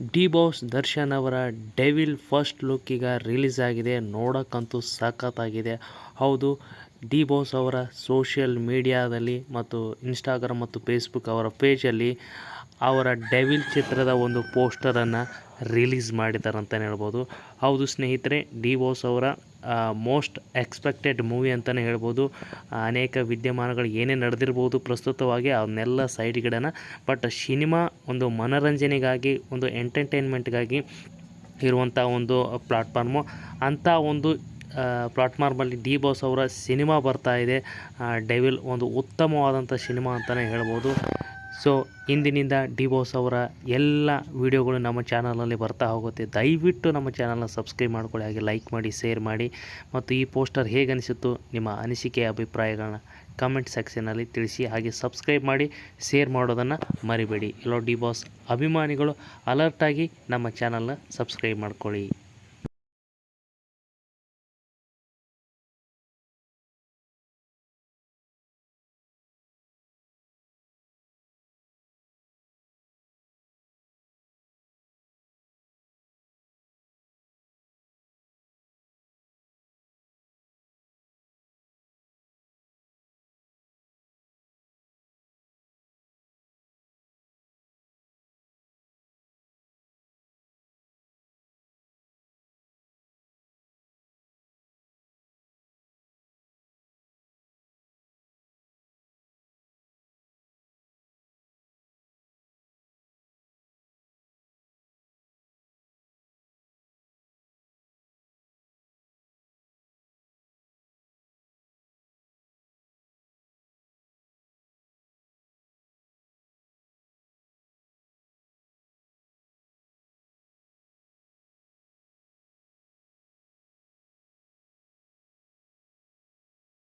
D boss Darshan ಅವರ devil first look ಈಗ release ಆಗಿದೆ. ನೋಡೋಕ್ಕಂತೂ ಸಖತ್ತಾಗಿದೆ. ಹೌದು, ಡಿ ಬಾಸ್ ಅವರ ಸೋಷಿಯಲ್ ಮೀಡಿಯಾದಲ್ಲಿ ಮತ್ತು ಇನ್ಸ್ಟಾಗ್ರಾಮ್ ಮತ್ತು ಫೇಸ್ಬುಕ್ ಅವರ ಪೇಜಲ್ಲಿ ಅವರ ಡೆವಿಲ್ ಚಿತ್ರದ ಒಂದು ಪೋಸ್ಟರನ್ನು ರಿಲೀಸ್ ಮಾಡಿದ್ದಾರೆ ಅಂತಲೇ ಹೇಳ್ಬೋದು. ಹೌದು ಸ್ನೇಹಿತರೆ, ಡಿ ಬಾಸ್ ಅವರ ಮೋಸ್ಟ್ ಎಕ್ಸ್ಪೆಕ್ಟೆಡ್ ಮೂವಿ ಅಂತಲೇ ಹೇಳ್ಬೋದು. ಅನೇಕ ವಿದ್ಯಮಾನಗಳು ಏನೇ ನಡೆದಿರ್ಬೋದು ಪ್ರಸ್ತುತವಾಗಿ ಅವನ್ನೆಲ್ಲ ಸೈಡ್ಗಿಡೋಣ ಬಟ್ ಸಿನಿಮಾ ಒಂದು ಮನೋರಂಜನೆಗಾಗಿ, ಒಂದು ಎಂಟರ್ಟೈನ್ಮೆಂಟ್ಗಾಗಿ ಇರುವಂಥ ಒಂದು ಪ್ಲಾಟ್ಫಾರ್ಮು ಅಂಥ ಒಂದು ಪ್ಲಾಟ್ಫಾರ್ಮಲ್ಲಿ ಡಿ ಬಾಸ್ ಅವರ ಸಿನಿಮಾ ಬರ್ತಾ ಇದೆ. ಡೆವಿಲ್ ಒಂದು ಉತ್ತಮವಾದಂಥ ಸಿನಿಮಾ ಅಂತಲೇ ಹೇಳ್ಬೋದು. ಸೊ ಇಂದಿನಿಂದ ಡಿ ಬೋಸ್ ಅವರ ಎಲ್ಲ ವಿಡಿಯೋಗಳು ನಮ್ಮ ಚಾನಲಲ್ಲಿ ಬರ್ತಾ ಹೋಗುತ್ತೆ. ದಯವಿಟ್ಟು ನಮ್ಮ ಚಾನಲ್ನ ಸಬ್ಸ್ಕ್ರೈಬ್ ಮಾಡ್ಕೊಳ್ಳಿ, ಹಾಗೆ ಲೈಕ್ ಮಾಡಿ, ಶೇರ್ ಮಾಡಿ. ಮತ್ತು ಈ ಪೋಸ್ಟರ್ ಹೇಗೆ ಅನಿಸುತ್ತೋ ನಿಮ್ಮ ಅನಿಸಿಕೆ, ಅಭಿಪ್ರಾಯಗಳನ್ನ ಕಮೆಂಟ್ ಸೆಕ್ಷನಲ್ಲಿ ತಿಳಿಸಿ. ಹಾಗೆ ಸಬ್ಸ್ಕ್ರೈಬ್ ಮಾಡಿ, ಶೇರ್ ಮಾಡೋದನ್ನು ಮರಿಬೇಡಿ. ಎಲ್ಲೋ ಡಿ ಬಾಸ್ ಅಭಿಮಾನಿಗಳು ಅಲರ್ಟಾಗಿ ನಮ್ಮ ಚಾನಲ್ನ ಸಬ್ಸ್ಕ್ರೈಬ್ ಮಾಡ್ಕೊಳ್ಳಿ.